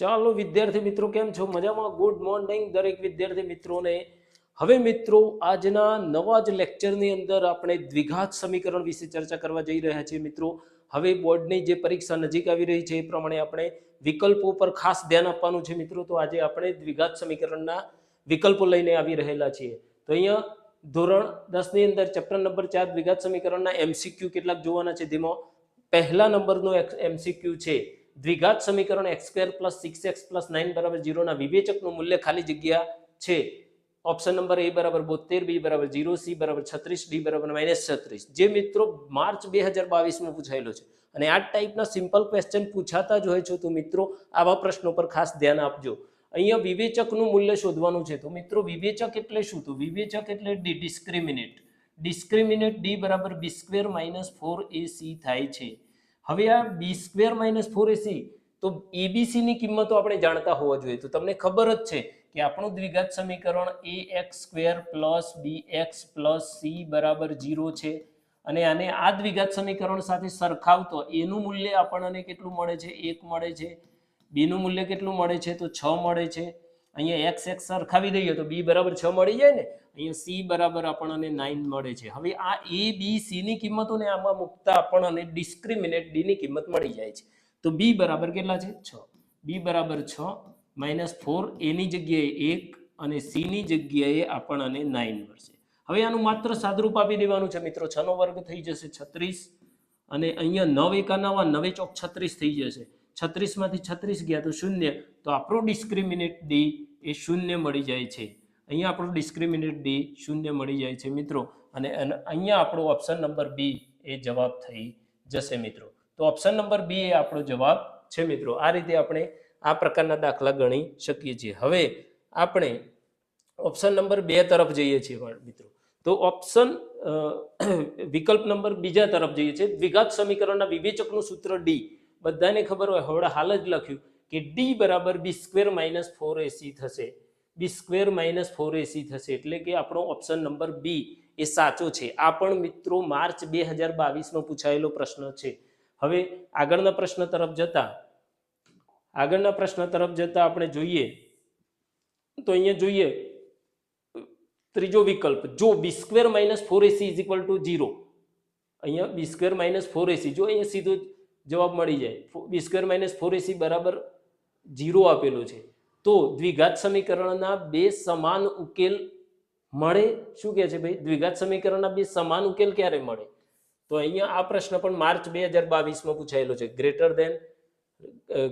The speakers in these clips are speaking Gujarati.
ચાલો વિદ્યાર્થી મિત્રો, કેમ છો? મજામાં? ગુડ મોર્નિંગ દરેક વિદ્યાર્થી મિત્રોને. હવે મિત્રો, આજના નવા જ લેક્ચરની અંદર આપણે દ્વિઘાત સમીકરણ વિશે ચર્ચા કરવા જઈ રહ્યા છીએ મિત્રો. હવે બોર્ડની જે પરીક્ષા નજીક આવી રહી છે, એ પ્રમાણે આપણે વિકલ્પો પર ખાસ ધ્યાન આપવાનું છે મિત્રો. તો આજે આપણે દ્વિઘાત સમીકરણના વિકલ્પો લઈને આવી રહેલા છીએ. તો અહીંયા ધોરણ દસની અંદર ચેપ્ટર નંબર ચાર દ્વિઘાત સમીકરણના એમસીક્યુ કેટલાક જોવાના છે. જેમાં પહેલા નંબરનો એમસીક્યુ છે. દ્વિઘાત સમીકરણ x square plus six x plus nine બરાબર જીરોના વિવેચકનું મૂલ્ય ખાલી જગ્યા છે. ઓપ્શન નંબર એ બરાબર બોતેર બી બરાબર જીરો સી બરાબર છત્રીસ ડી બરાબર માઇનસ છત્રીસ. જે મિત્રો માર્ચ બે હજાર બાવીસમાં પૂછાયેલો છે. અને આ ટાઈપના સિમ્પલ ક્વેશ્ચન પૂછાતા જ હોય છે તો મિત્રો આવા પ્રશ્નો પર ખાસ ધ્યાન આપજો. અહીંયા વિવેચકનું મૂલ્ય શોધવાનું છે તો મિત્રો વિવેચક એટલે શું? તો વિવેચક એટલે ડી ડિસ્ક્રિમિનેટ ડિસ્ક્રિમિનેટ ડી બરાબર B square minus four A C થાય છે. હવે આ B square minus four AC તો એબીસી ની કિંમતો આપણે જાણતા હોવા જોઈએ. તો તમને ખબર જ છે કે આપણું દ્વિઘાત સમીકરણ A x square plus B x plus C બરાબર જીરો છે. અને આને આ દ્વિઘાત સમીકરણ સાથે સરખાવતો એનું મૂલ્ય આપણને કેટલું મળે છે? એક મળે છે. બીનું મૂલ્ય કેટલું મળે છે? તો છ મળે છે. અહીંયા એક્સ એક્સ સરખાવી દઈએ તો બી બરાબર છ મળી જાય ને, અહીંયા સી બરાબર આપણને નાઇન મળે છે. હવે આ એ બી સી ની કિંમતોને આમાં મૂકતા આપણને ડિસ્ક્રિમિનેટ ડીની કિંમત મળી જાય છે. તો બી બરાબર કેટલા છે? છ. બી બરાબર છ માઇનસ ફોર એની જગ્યાએ એક અને સી ની જગ્યાએ આપણને નાઇન મળશે. હવે આનું માત્ર સાદરૂપ આપી દેવાનું છે મિત્રો. છ નો વર્ગ થઈ જશે છત્રીસ અને અહીંયા નવ એકા નવા ચોક છત્રીસ થઈ જશે. છત્રીસમાંથી છત્રીસ ગયા તો શૂન્ય. તો આપણો ડિસ્ક્રિમિનેટ ડી એ શૂન્ય મળી જાય છે. અહીંયા આપણો ડિસ્ક્રિમિનેટ ડી શૂન્ય મળી જાય છે મિત્રો. અને અહીંયા આપણો ઓપ્શન નંબર બી એ જવાબ થઈ જશે મિત્રો. તો ઓપ્શન નંબર બી એ આપણો જવાબ છે મિત્રો. આ રીતે આપણે આ પ્રકારના દાખલા ગણી શકીએ છીએ. હવે આપણે ઓપ્શન નંબર બે તરફ જઈએ છીએ મિત્રો. તો ઓપ્શન વિકલ્પ નંબર બીજા તરફ જઈએ છીએ. દ્વિઘાત સમીકરણના વિવેચકનું સૂત્ર ડી બધાને ખબર હોય, હવે હાલ જ લખ્યું. કે ડી બરાબર B square minus four AC થશે. B square minus four AC થશે એટલે કે આપણો ઓપ્શન નંબર બી એ સાચો છે. આ પણ મિત્રો માર્ચ બે હજાર બાવીસનો પૂછાયેલો પ્રશ્ન છે. હવે આગળના પ્રશ્ન તરફ જતા, આગળના પ્રશ્ન તરફ જતા આપણે જોઈએ. તો અહીંયા જોઈએ, ત્રીજો વિકલ્પ, જો B square minus four AC is equal to zero અહીંયા B square minus four AC જો અહીંયા સીધો જવાબ મળી જાય B square minus four AC બરાબર ઝીરો આપેલો છે. તો દ્વિઘાત સમીકરણના બે સમાન ઉકેલ મળે? શું કહે છે ભાઈ? દ્વિઘાત સમીકરણના બે સમાન ઉકેલ ક્યારે મળે? તો અહીંયા આ પ્રશ્ન પણ માર્ચ બે હજાર બાવીસમાં પૂછાયેલો છે. Greater than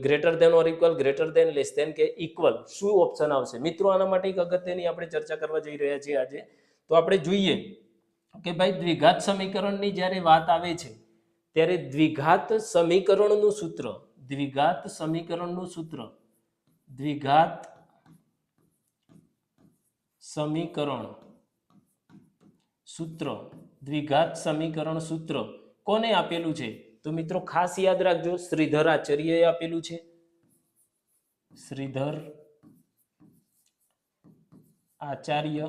greater than or equal, greater than less than કે ઇક્વલ? શું ઓપ્શન આવશે? મિત્રો, આના માટે એક અગત્યની આપણે ચર્ચા કરવા જઈ રહ્યા છીએ આજે. તો આપણે જોઈએ કે ભાઈ, દ્વિઘાત સમીકરણની જ્યારે વાત આવે છે, ત્યારે દ્વિઘાત સમીકરણનું સૂત્ર દ્વિઘાત સમીકરણનું સૂત્ર. દ્વિઘાત સમીકરણ સૂત્ર. દ્વિઘાત સમીકરણ સૂત્ર. કોને આપેલું છે? તો મિત્રો ખાસ યાદ રાખજો, શ્રીધર આચાર્યએ આપેલું છે. શ્રીધર આચાર્ય.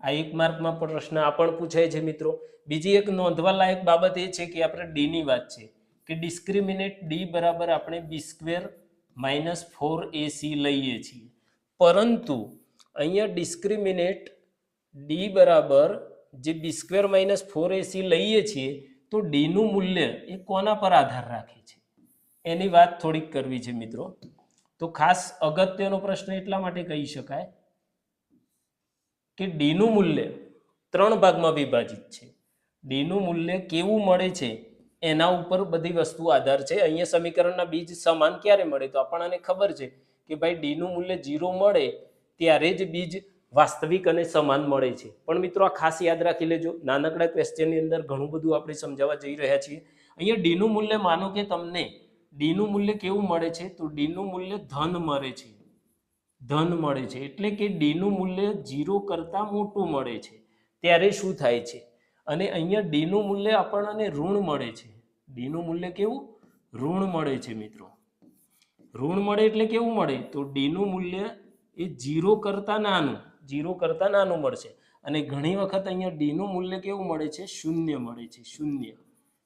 આ એક માર્કમાં પણ પ્રશ્ન આ પણ પૂછાય છે મિત્રો. બીજી એક નોંધવા લાયક બાબત એ છે કે આપણે ડી ની વાત છે. કે ડિસ્ક્રિમિનેટ ડી બરાબર આપણે B square minus four AC લઈએ છીએ. પરંતુ અહીંયા ડિસ્ક્રિમિનેટ ડી બરાબર જે B square minus four AC લઈએ છીએ, તો ડીનું મૂલ્ય એ કોના પર આધાર રાખે છે? એની વાત થોડીક કરવી છે મિત્રો. તો ખાસ અગત્યનો પ્રશ્ન એટલા માટે કહી શકાય કે ડીનું મૂલ્ય ત્રણ ભાગમાં વિભાજિત છે. ડીનું મૂલ્ય કેવું મળે છે? એના ઉપર બધી વસ્તુ આધાર છે. અહીંયા સમીકરણના બીજ સમાન ક્યારે મળે? તો આપણને ખબર છે કે ભાઈ ડીનું મૂલ્ય જીરો મળે ત્યારે જ બીજ વાસ્તવિક અને સમાન મળે છે. પણ મિત્રો આ ખાસ યાદ રાખી લેજો, નાનકડા ક્વેશ્ચનની અંદર ઘણું બધું આપણે સમજાવવા જઈ રહ્યા છીએ. અહીંયા ડીનું મૂલ્ય માનો કે તમને ડીનું મૂલ્ય કેવું મળે છે? તો ડીનું મૂલ્ય ધન મળે છે. ધન મળે છે. એટલે કે ડીનું મૂલ્ય જીરો કરતાં મોટું મળે છે. ત્યારે શું થાય છે? અને અહીંયા ડીનું મૂલ્ય આપણને ઋણ મળે છે. ડીનું મૂલ્ય કેવું? ઋણ મળે છે મિત્રો. ઋણ મળે એટલે કેવું મળે? તો ડીનું મૂલ્ય એ જીરો કરતાં નાનું જીરો કરતાં નાનું મળશે. અને ઘણી વખત અહીંયા ડીનું મૂલ્ય કેવું મળે છે? શૂન્ય મળે છે, શૂન્ય.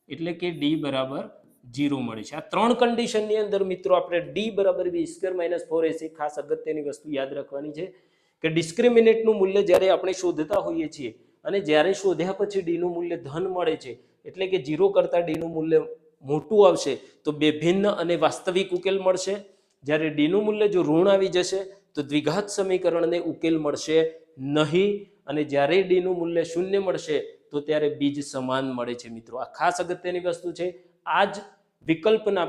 એટલે કે ડી બરાબર જીરો મળે છે. આ ત્રણ કન્ડિશનની અંદર મિત્રો આપણે ડી બરાબર B square minus four AC ખાસ અગત્યની વસ્તુ યાદ રાખવાની છે કે ડિસ્ક્રિમિનેટનું મૂલ્ય જ્યારે આપણે શોધતા હોઈએ છીએ અને જ્યારે શોધ્યા પછી ડીનું મૂલ્ય ધન મળે છે એટલે કે જીરો કરતાં ડીનું મૂલ્ય મોટું આવશે, તો બે ભિન્ન અને વાસ્તવિક ઉકેલ મળશે. જ્યારે ડીનું મૂલ્ય જો ઋણ આવી જશે, તો દ્વિઘાત સમીકરણને ઉકેલ મળશે નહીં. અને જ્યારે ડીનું મૂલ્ય શૂન્ય મળશે, તો ત્યારે બીજ સમાન મળે છે મિત્રો. આ ખાસ અગત્યની વસ્તુ છે. આ જ વિકલ્પના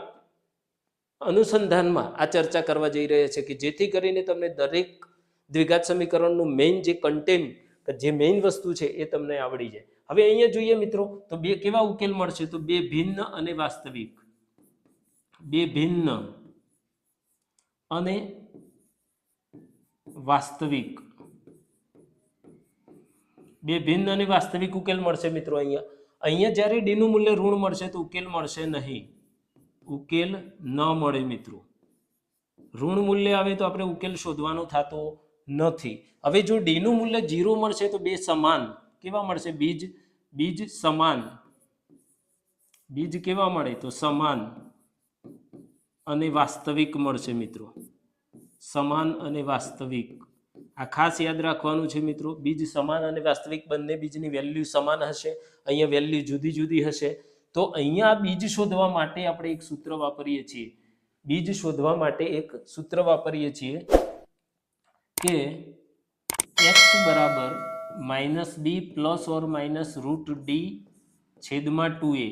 અનુસંધાનમાં આ ચર્ચા કરવા જઈ રહ્યા છે કે જેથી કરીને તમને દરેક દ્વિઘાત સમીકરણનું મેઇન જે કન્ટેન્ટ જે મેઇન વસ્તુ છે એ તમને આવડી જાય. હવે અહીંયા જોઈએ મિત્રો, તો બે કેવા ઉકેલ મળશે? તો બે ભિન્ન અને વાસ્તવિક. બે ભિન્ન અને વાસ્તવિક. બે ભિન્ન અને વાસ્તવિક ઉકેલ મળશે મિત્રો અહીંયા. અહીંયા જ્યારે ડીનું મૂલ્ય ઋણ મળશે, તો ઉકેલ મળશે નહીં. ઉકેલ ન મળે મિત્રો. ઋણ મૂલ્ય આવે તો આપણે ઉકેલ શોધવાનો થતો નથી. હવે જો ડીનું મૂલ્ય જીરો મળશે, તો બે સમાન. કેવા મળશે? બીજ બીજ સમાન. બીજ કેવા મળે? તો સમાન અને વાસ્તવિક મળશે મિત્રો. સમાન અને વાસ્તવિક. આ ખાસ યાદ રાખવાનું છે મિત્રો, બીજ સમાન અને વાસ્તવિક બંને બીજની વેલ્યુ સમાન હશે. અહીંયા વેલ્યુ જુદી જુદી હશે. તો અહીંયા બીજ શોધવા માટે આપણે એક સૂત્ર વાપરીએ છીએ. બીજ શોધવા માટે એક સૂત્ર વાપરીએ છીએ કે એક્સ બરાબર minus B plus or minus root D છેદમાં two A.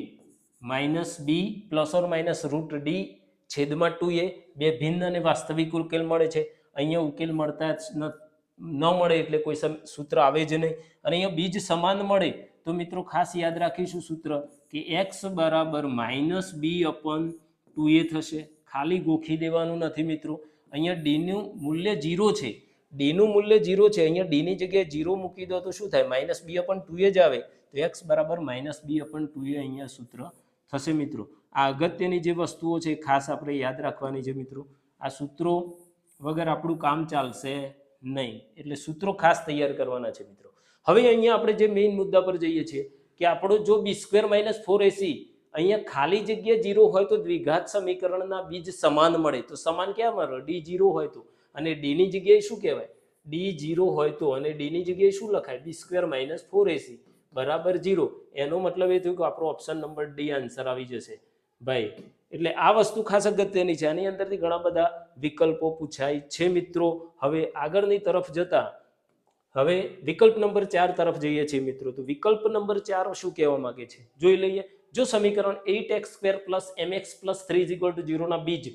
Minus B plus or minus root D છેદમાં ટુ એ. બે ભિન્ન અને વાસ્તવિક ઉકેલ મળે છે. અહીંયા ઉકેલ મળતા જ ન મળે એટલે કોઈ સૂત્ર આવે જ નહીં. અને અહીંયા બીજ સમાન મળે. તો મિત્રો ખાસ યાદ રાખીશું સૂત્ર કે એક્સ બરાબર minus B upon two A થશે. ખાલી ગોખી દેવાનું નથી મિત્રો. અહીંયા ડીનું મૂલ્ય જીરો છે. ડીનું મૂલ્ય જીરો છે, અહીંયા ડીની જગ્યાએ જીરો મૂકી દો તો શું થાય? Minus B upon two A જ આવે. તો એક્સ બરાબર minus B upon two A અહીંયા સૂત્ર થશે મિત્રો. આ અગત્યની જે વસ્તુઓ છે ખાસ આપણે યાદ રાખવાની છે મિત્રો. આ સૂત્રો વગર આપણું કામ ચાલશે નહીં. એટલે સૂત્રો ખાસ તૈયાર કરવાના છે મિત્રો. હવે અહીંયા આપણે જે મેઇન મુદ્દા પર જઈએ છીએ કે આપણો જો B square minus four AC અહીંયા ખાલી જગ્યા જીરો હોય તો દ્વિઘાત સમીકરણના બીજ સમાન મળે. તો સમાન ક્યાં મળે? ડી જીરો હોય તો. અને ડીની જગ્યાએ શું કહેવાય? ડી જીરો હોય તો અને ડીની જગ્યાએ શું લખાય? B square minus four AC બરાબર જીરો એનો મતલબ એ થયું કે આપણો ઓપ્શન નંબર ડી આન્સર આવી જશે. ભાઈ, એટલે આ વસ્તુ ખાસ અગત્યની છે. આની અંદરથી ઘણા બધા વિકલ્પો પૂછાય છે મિત્રો. હવે આગળની તરફ જતા, હવે વિકલ્પ નંબર ચાર તરફ જઈએ છીએ મિત્રો. તો વિકલ્પ નંબર ચાર શું કહેવા માંગે છે? જોઈ લઈએ. જો સમીકરણ eight x square plus M x plus three is equal to બીજ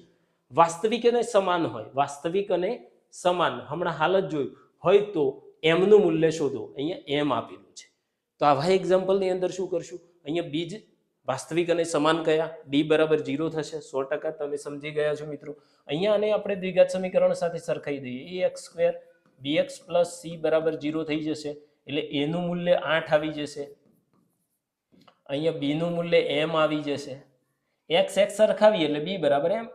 વાસ્તવિક અને સમાન હોય. વાસ્તવિક અને સમાન. હમણાં હાલ જ જોયું. હોય તો એમનું મૂલ્ય શોધો. અહીંયા એમ આપેલું છે. તો આવા એક્ઝામ્પલની અંદર શું કરશું? અહીંયા બીજ વાસ્તવિક અને સમાન કયા? ડી બરાબર જીરો થશે. સો ટકા તમે સમજી ગયા છો મિત્રો. અહીંયા આને આપણે દ્વિઘાત સમીકરણ સાથે સરખાઈ દઈએ. A x square B x plus C બરાબર જીરો થઈ જશે. એટલે એનું મૂલ્ય આઠ આવી જશે. અહીંયા બીનું મૂલ્ય એમ આવી જશે. એક્સ એક્સ સરખાવીએ એટલે બી બરાબર એમ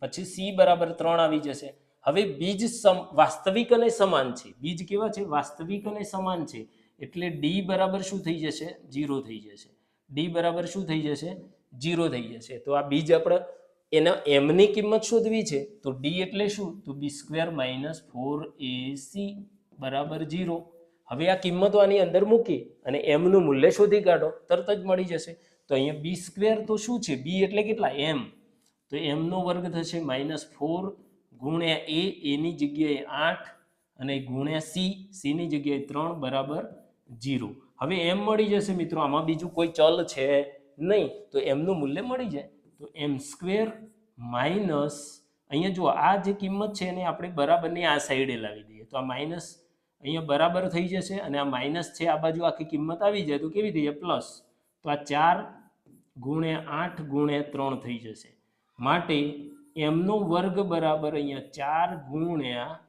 પછી સી બરાબર ત્રણ આવી જશે. હવે બીજ સમ, વાસ્તવિક અને સમાન છે. બીજ કેવા છે? વાસ્તવિક અને સમાન છે. એટલે ડી બરાબર શું થઈ જશે? જીરો થઈ જશે. ડી બરાબર શું થઈ જશે? જીરો થઈ જશે. તો આ બીજ આપણે એના એમની કિંમત શોધવી છે. તો ડી એટલે શું? તો B square minus four A C બરાબર જીરો હવે આ કિંમતો આની અંદર મૂકી અને એમનું મૂલ્ય શોધી કાઢો. તરત જ મળી જશે. તો અહીંયા બી સ્ક્વેર તો શું છે? બી એટલે કેટલા? એમ તો એમનો વર્ગ થશે માઇનસ ફોર ગુણ્યા એ એની જગ્યાએ આઠ અને ગુણ્યા સી સીની જગ્યાએ ત્રણ બરાબર જીરો. હવે એમ મળી જશે મિત્રો, આમાં બીજું કોઈ ચલ છે નહીં. તો એમનું મૂલ્ય મળી જાય. તો એમ સ્ક્વેર માઇનસ અહીંયા જો આ જે કિંમત છે એને આપણે બરાબરની આ સાઈડે લાવી દઈએ. તો આ માઇનસ અહીંયા બરાબર થઈ જશે અને આ માઇનસ છે, આ બાજુ આખી કિંમત આવી જાય તો કેવી થઈ પ્લસ. તો આ ચાર ગુણ્યા આઠ ગુણ્યા ત્રણ થઈ જશે. માટે એમનો વર્ગ બરાબર અહીંયા ચાર ગુણ્યા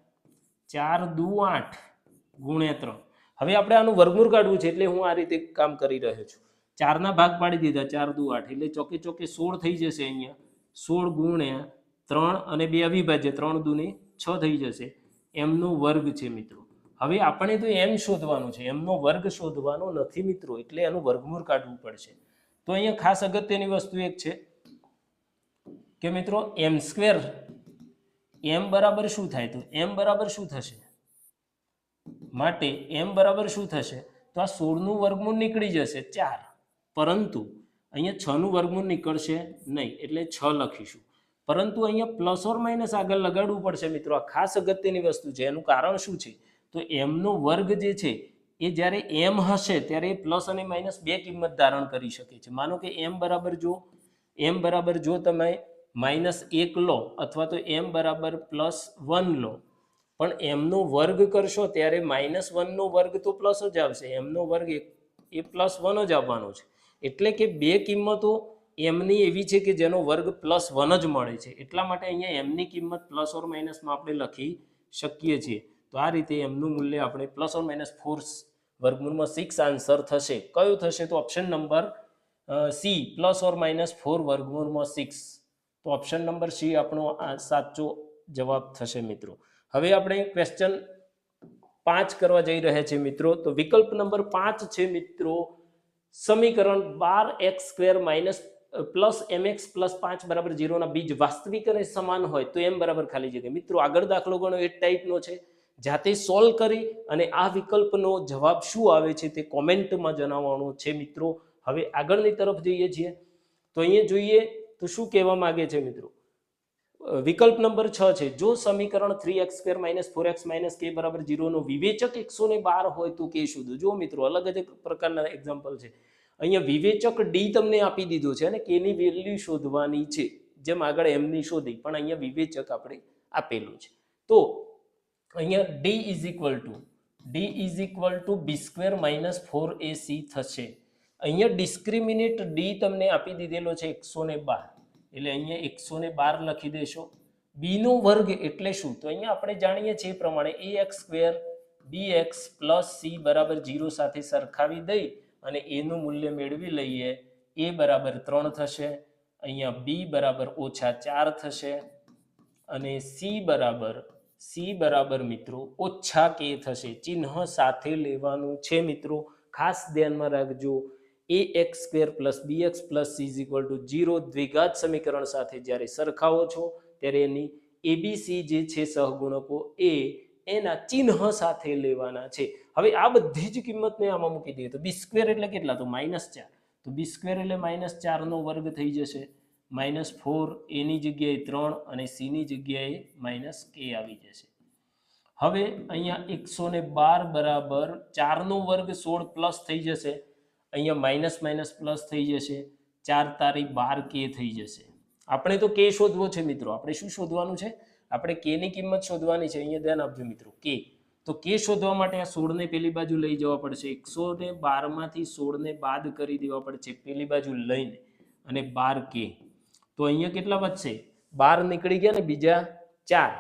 ચાર દુ આઠ ગુણ્યા ત્રણ. હવે આપણે આનું વર્ગમૂળ કાઢવું છે એટલે હું આ રીતે કામ કરી રહ્યો છું. ચારના ભાગ પાડી દીધા, ચાર દુ આઠ. એટલે ચોકે ચોકે સોળ થઈ જશે અહીંયા. સોળ ગુણ્યા ત્રણ અને બે અવિભાજ્ય, ત્રણ દુને છ થઈ જશે. એમનો વર્ગ છે મિત્રો. હવે આપણે તો એમ શોધવાનું છે, એમનો વર્ગ શોધવાનો નથી મિત્રો, એટલે એનું વર્ગમૂળ કાઢવું પડશે. તો અહીંયા ખાસ અગત્યની વસ્તુ એક છે કે મિત્રો એમ સ્ક્વેર એમ બરાબર શું થાય? તો એમ બરાબર શું થશે? માટે એમ બરાબર શું થશે? તો આ સોળનું વર્ગમૂળ નીકળી જશે ચાર. પરંતુ અહીંયા છનું વર્ગમૂળ નીકળશે નહીં, એટલે છ લખીશું. પરંતુ અહીંયા પ્લસ ઓર માઇનસ આગળ લગાડવું પડશે મિત્રો, આ ખાસ અગત્યની વસ્તુ છે. એનું કારણ શું છે? તો એમનો વર્ગ જે છે, એ જ્યારે એમ હશે, ત્યારે એ પ્લસ અને માઇનસ બે કિંમત ધારણ કરી શકે છે. માનો કે એમ બરાબર જો એમ બરાબર જો તમે માઇનસ એક લો અથવા તો એમ બરાબર પ્લસ વન લો. પણ એમનો વર્ગ કરશો ત્યારે માઇનસ વનનો વર્ગ તો પ્લસ જ આવશે. એમનો વર્ગ એ પ્લસ વન જ આવવાનો છે. એટલે કે બે કિંમતો એમની એવી છે કે જેનો વર્ગ પ્લસ વન જ મળે છે. એટલા માટે અહીંયા એમની કિંમત પ્લસ ઓર માઇનસમાં આપણે લખી શકીએ છીએ. તો આ રીતે એમનું મૂલ્ય આપણે પ્લસ ઓર માઇનસ ફોર વર્ગમૂળમાં સિક્સ આન્સર થશે. કયું થશે તો option number C, plus or minus four વર્ગમૂળમાં સિક્સ તો ઓપ્શન નંબર સી આપણો આ સાચો જવાબ થશે મિત્રો. હવે આપણે ક્વેશ્ચન પાંચ કરવા જઈ રહ્યા છે મિત્રો. તો વિકલ્પ નંબર પાંચ છે મિત્રો, સમીકરણ બાર X square minus plus M X plus પાંચ બરાબર જીરોના બીજ વાસ્તવિક અને સમાન હોય તો એમ બરાબર ખાલી જગ્યા મિત્રો, આગળ દાખલો ગણો, એ ટાઈપનો છે. જાતે સોલ્વ કરી અને આ વિકલ્પનો જવાબ શું આવે છે તે કોમેન્ટમાં જણાવવાનો છે મિત્રો. હવે આગળની તરફ જઈએ છીએ. તો અહીંયા જોઈએ તો શું કહેવા માંગે છે મિત્રો? વિકલ્પ નંબર છ છે. જો સમીકરણ three X square minus four X minus K બરાબર જીરોનો વિવેચક એકસો ને બાર હોય તો કે શોધો. જો મિત્રો, અલગ જ પ્રકારના એક્ઝામ્પલ છે. અહીંયા વિવેચક ડી તમને આપી દીધો છે અને કેની વેલ્યુ શોધવાની છે. જેમ આગળ એમની શોધી, પણ અહીંયા વિવેચક આપણે આપેલું છે. તો અહીંયા D is equal to D is equal to B square minus four AC થશે. અહીંયા ડિસ્ક્રિમિનેટ ડી તમને આપી દીધેલો છે એકસો બાર. એટલે અહીંયા એકસો બાર લખી દેશો. બીનો વર્ગ એટલે શું? તો અહીંયા આપણે જાણીએ છીએ એ પ્રમાણે A X square B X plus C બરાબર જીરો સાથે સરખાવી દઈ અને એનું મૂલ્ય મેળવી લઈએ. એ બરાબર ત્રણ થશે. અહીંયા બી બરાબર ઓછા ચાર થશે. અને સી બરાબર સી બરાબર મિત્રો ઓછા કે થશે. ચિહ્ન સાથે લેવાનું છે મિત્રો. ખાસ ધ્યાનમાં રાખજો. A X square plus B X plus C equal to zero દ્વિઘાત સમીકરણ સાથે જ્યારે સરખાવો છો, ત્યારે એની એબીસી જે છે સહગુણકો એ એના ચિહ્ન સાથે લેવાના છે. હવે આ બધી જ કિંમતને આમાં મૂકી દઈએ તો બી સ્ક્વેર એટલે કેટલા? તો માઇનસ ચાર. તો બી સ્ક્વેર એટલે માઇનસ ચારનો વર્ગ થઈ જશે. માઇનસ ફોર એની જગ્યાએ ત્રણ અને સીની જગ્યાએ માઇનસ કે આવી જશે. હવે અહીંયા એકસો ને બાર બરાબર ચારનો વર્ગ સોળ પ્લસ થઈ જશે. અહીંયા માઇનસ માઇનસ પ્લસ થઈ જશે. ચાર તારી બાર કે થઈ જશે. આપણે તો કે શોધવો છે મિત્રો. આપણે શું શોધવાનું છે? આપણે કે ની કિંમત શોધવાની છે. અહીંયા ધ્યાન આપજો મિત્રો. કે તો કે શોધવા માટે આ સોળને પેલી બાજુ લઈ જવા પડશે. એકસો ને બારમાંથી સોળને બાદ કરી દેવા પડશે પેલી બાજુ લઈને. અને બાર કે તો અહીંયા કેટલા વધશે? બાર નીકળી ગયા ને બીજા ચાર.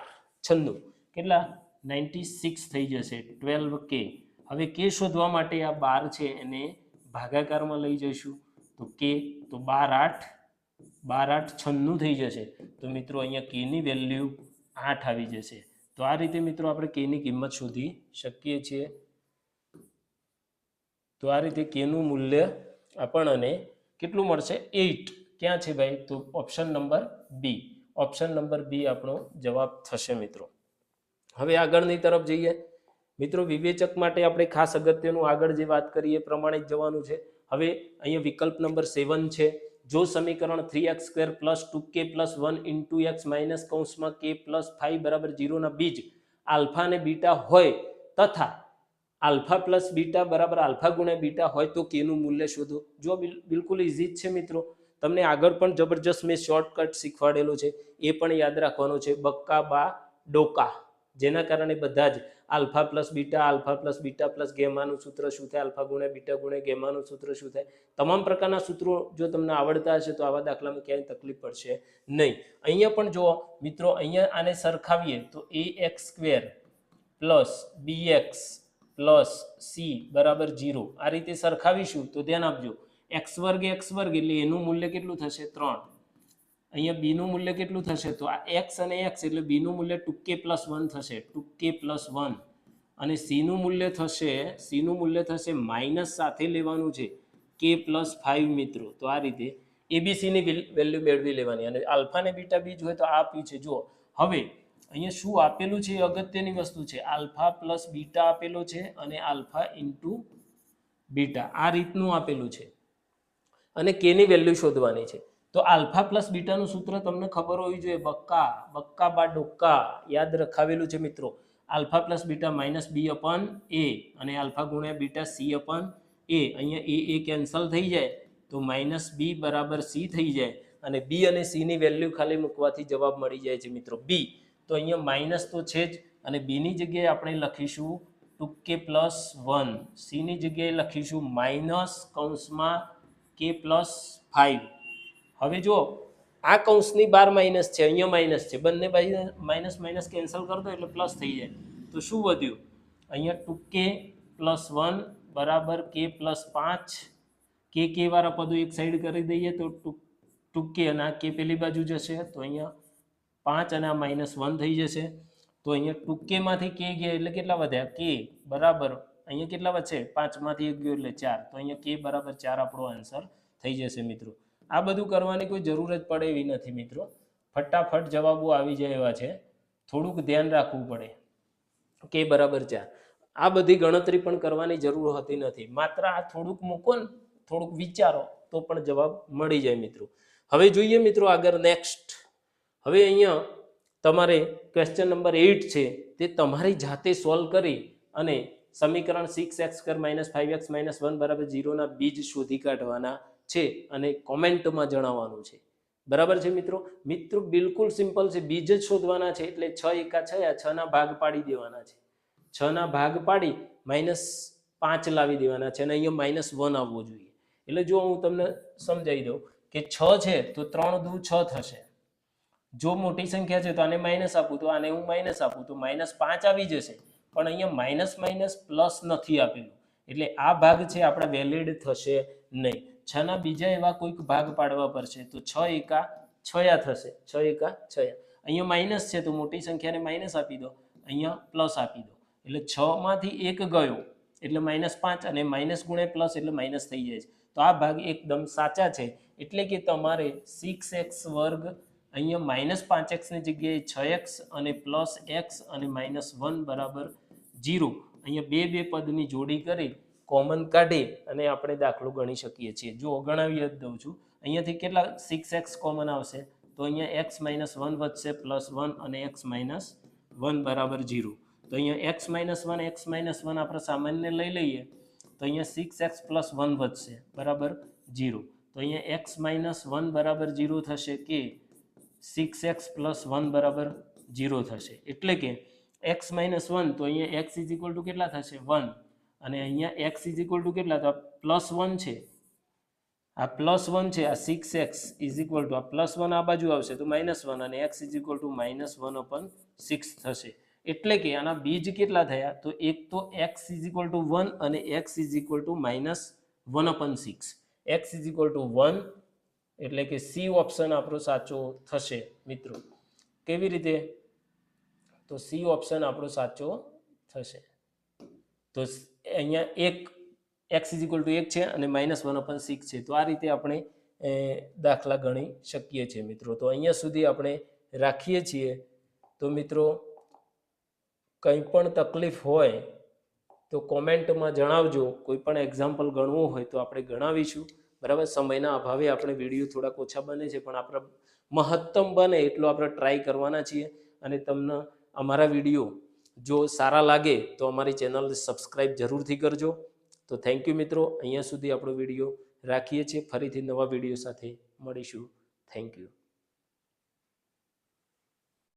છન્નું. કેટલા? નાઇન્ટી સિક્સ થઈ જશે. ટ્વેલ્વ કે હવે કે શોધવા માટે આ બાર છે એને ભાગાકારમાં લઈ જઈશું. તો કે તો બાર આઠ બાર આઠ છન્નું થઈ જશે. તો મિત્રો, અહીંયા કેની વેલ્યુ આઠ આવી જશે. તો આ રીતે મિત્રો, આપણે કેની કિંમત શોધી શકીએ છીએ. તો આ રીતે કેનું મૂલ્ય આપણને કેટલું મળશે? એઇટ. ક્યાં છે ભાઈ? તો option number B. Option number B આપણો જવાબ થશે મિત્રો. હવે આગળની તરફ જઈએ. મિત્રો, વિવેચક માટે આપણે ખાસ અગત્યનું આગળ જે વાત કરીએ એ પ્રમાણે જવાનું છે. હવે અહીંયા વિકલ્પ નંબર સેવન છે. જો સમીકરણ three X square plus two K plus one into X minus કૌંસમાં કે પ્લસ ફાઈવ બરાબર જીરોના બીજ આલ્ફા અને બીટા હોય તથા આલ્ફા પ્લસ બીટા બરાબર આલ્ફા ગુણ્યા બીટા હોય તો કેનું મૂલ્ય શોધો. જો બિલ- બિલકુલ ઇઝી જ છે મિત્રો. તમને આગળ પણ જબરજસ્ત મેં શોર્ટકટ શીખવાડેલો છે. એ પણ યાદ રાખવાનો છે. બક્કા બા ડોકા. જેના કારણે બધા જ alpha plus beta, alpha plus beta plus ગેમાનું સૂત્ર શું થાય? આલ્ફા ગુણ્યા બીટા ગુણ્યા ગેમાનું સૂત્ર શું થાય? તમામ પ્રકારના સૂત્રો જો તમને આવડતા હશે તો આવા દાખલામાં ક્યાંય તકલીફ પડશે નહીં. અહીંયા પણ જુઓ, મિત્રો, અહીંયા આને સરખાવીએ તો A X square plus B X plus C બરાબર જીરો આ રીતે સરખાવીશું તો ધ્યાન આપજો. એક્સ વર્ગ એક્સ વર્ગ એટલે એનું મૂલ્ય કેટલું થશે? ત્રણ. અહીંયા બીનું મૂલ્ય કેટલું થશે? તો આ એક્સ અને એક્સ એટલે બીનું મૂલ્ય ટુ પ્લસ વન થશે. Two plus one. અને સીનું મૂલ્ય થશે સીનું મૂલ્ય થશે માઇનસ સાથે લેવાનું છે. કે પ્લસ ફાઇવ મિત્રો. તો આ રીતે એબીસીની વેલ્યુ મેળવી લેવાની. અને આલ્ફા ને બીટા બીજ હોય તો આ આપ્યું છે. જુઓ. હવે અહીંયા શું આપેલું છે? એ અગત્યની વસ્તુ છે. આલ્ફા પ્લસ બીટા આપેલો છે અને આલ્ફા ઇન્ટુ બીટા. આ રીતનું આપેલું છે. અને કેની વેલ્યુ શોધવાની છે. તો આલ્ફા પ્લસ બીટાનું સૂત્ર તમને ખબર હોવી જોઈએ. બક્કા બક્કા બા ડોક્કા. યાદ રખાવેલું છે મિત્રો. Alpha plus beta minus B upon A અને આલ્ફા ગુણ્યા બીટા સી અપન એ. અહીંયા એ એ કેન્સલ થઈ જાય તો માઇનસ બી બરાબર સી થઈ જાય અને બી અને સીની વેલ્યુ ખાલી મૂકવાથી જવાબ મળી જાય છે મિત્રો. બી. તો અહીંયા માઇનસ તો છે જ અને બીની જગ્યાએ આપણે લખીશું ટુ કે પ્લસ વન. સીની જગ્યાએ લખીશું માઇનસ કૌંસમાં કે પ્લસ ફાઇવ. હવે જુઓ આ કૌંસની બાર માઇનસ છે, અહીંયા માઇનસ છે, બંને માઇનસ માઇનસ કેન્સલ કરી દો એટલે પ્લસ થઈ જાય. તો શું વધ્યું? અહીંયા ટુ કે પ્લસ વન બરાબર કે પ્લસ પાંચ. કે કે વાળા પદો એક સાઈડ કરી દઈએ તો ટૂંક કે અને આ કે પેલી બાજુ જશે, તો અહીંયા પાંચ અને આ માઇનસ વન થઈ જશે. તો અહીંયા ટુ કેમાંથી કે ગયા એટલે કેટલા વધ્યા? કે બરાબર. અહીંયા કેટલા વધશે પાંચમાંથી એક ગયો એટલે ચાર. તો અહીંયા કે બરાબર ચાર આપણો આન્સર થઈ જશે મિત્રો. આ બધું કરવાની કોઈ જરૂર જ પડે એવી નથી મિત્રો. ફટાફટ જવાબો આવી જાય એવા છે. થોડુંક ધ્યાન રાખવું પડે. કે બરાબર ચાર આ બધી ગણતરી પણ કરવાની જરૂર હોતી નથી. માત્ર આ થોડુંક મૂકો ને, થોડુંક વિચારો, તો પણ જવાબ મળી જાય મિત્રો. હવે જોઈએ મિત્રો આગળ નેક્સ્ટ હવે અહીંયા તમારે ક્વેશ્ચન નંબર એઇટ છે. તે તમારી જાતે સોલ્વ કરી અને સમીકરણ સિક્સ એક્સ કર minus five X minus one બરાબર જીરોના બીજ શોધી કાઢવાના છે અને કોમેન્ટમાં જણાવવાનું છે. બરાબર છે મિત્રો? મિત્રો બિલકુલ સિમ્પલ છે. બીજ જ શોધવાના છે એટલે છ એકા છ, આ છના ભાગ પાડી દેવાના છે. છના ભાગ પાડી માઇનસ પાંચ લાવી દેવાના છે અને અહીંયા માઇનસ વન આવવો જોઈએ. એટલે જો હું તમને સમજાવી દઉં કે છ છે તો ત્રણ દુ છ થશે. જો મોટી સંખ્યા છે તો આને માઇનસ આપું. તો આને હું માઇનસ આપું. તો માઇનસ પાંચ આવી જશે. પણ અહીંયા માઇનસ માઇનસ પ્લસ નથી આપેલું. એટલે આ ભાગ છે, આપણા વેલિડ થશે નહીં. છના બીજા એવા કોઈક ભાગ પાડવા પડશે, તો છ એકા છયા થશે. છ એકા છયા. અહીંયા માઇનસ છે, તો મોટી સંખ્યાને માઇનસ આપી દો. અહીંયા પ્લસ આપી દો. એટલે છ માંથી એક ગયો, એટલે માઇનસ પાંચ અને માઇનસ ગુણે પ્લસ એટલે માઇનસ થઈ જાય છે. તો આ ભાગ એકદમ સાચા છે. એટલે કે તમારે સિક્સ એક્સ વર્ગ અહીંયા માઇનસ પાંચ એક્સની જગ્યાએ છ એક્સ અને પ્લસ એક્સ અને માઇનસ વન બરાબર જીરો અહીંયા બે બે પદની જોડી કરી કોમન કાઢી અને આપણે દાખલો ગણી શકીએ છીએ. જો ગણાવી જ દઉં છું. અહીંયાથી કેટલા? સિક્સ એક્સ કોમન આવશે. તો અહીંયા એક્સ માઇનસ વન વધશે પ્લસ વન અને એક્સ માઇનસ વન બરાબર જીરો તો અહીંયા X minus one X minus one આપણે સામાન્ય લઈ લઈએ. તો અહીંયા સિક્સ એક્સ પ્લસ વન વધશે. બરાબર જીરો તો અહીંયા એક્સ માઇનસ વન બરાબર જીરો થશે કે સિક્સ એક્સ પ્લસ વન બરાબર જીરો થશે. એટલે કે એક્સ માઇનસ વન તો અહીંયા એક્સ ઇઝ ઇક્વલ ટુ કેટલા થશે? વન અને અહીંયા એક્સ ઇઝ ઇક્વલ ટુ કેટલા? તો પ્લસ વન છે. આ પ્લસ વન છે, આ six X is equal to આ પ્લસ વન આ બાજુ આવશે તો માઇનસ વન અને X is equal to minus one upon six થશે. એટલે કે આના બીજ કેટલા થયા? તો એક તો X is equal to one અને X is equal to minus one upon six X is equal to one એટલે કે સી ઓપ્શન આપણો સાચો થશે, મિત્રો. કેવી રીતે? તો સી ઓપ્શન આપણો સાચો થશે. તો અહીંયા એક એક્સ ઇઝ ઇક્વલ ટુ એક છે અને માઇનસ વન અપન સિક્સ છે. તો આ રીતે આપણે દાખલા ગણી શકીએ છીએ મિત્રો. તો અહીંયા સુધી આપણે રાખીએ છીએ. તો મિત્રો, કંઈ પણ તકલીફ હોય તો કોમેન્ટમાં જણાવજો. કોઈ પણ એક્ઝામ્પલ ગણવું હોય તો આપણે ગણાવીશું. બરાબર? સમયના અભાવે આપણે વીડિયો થોડાક ઓછા બને છે, પણ આપણે મહત્તમ બને એટલો આપણે ટ્રાય કરવાના છીએ. અને તમને અમારા વીડિયો જો સારા લાગે તો અમારી ચેનલ સબસ્ક્રાઈબ જરૂરથી કરજો. તો થેન્ક યુ મિત્રો, અહીંયા સુધી આપણો વીડિયો રાખીએ છીએ. ફરીથી નવા વીડિયો સાથે મળીશું. Thank you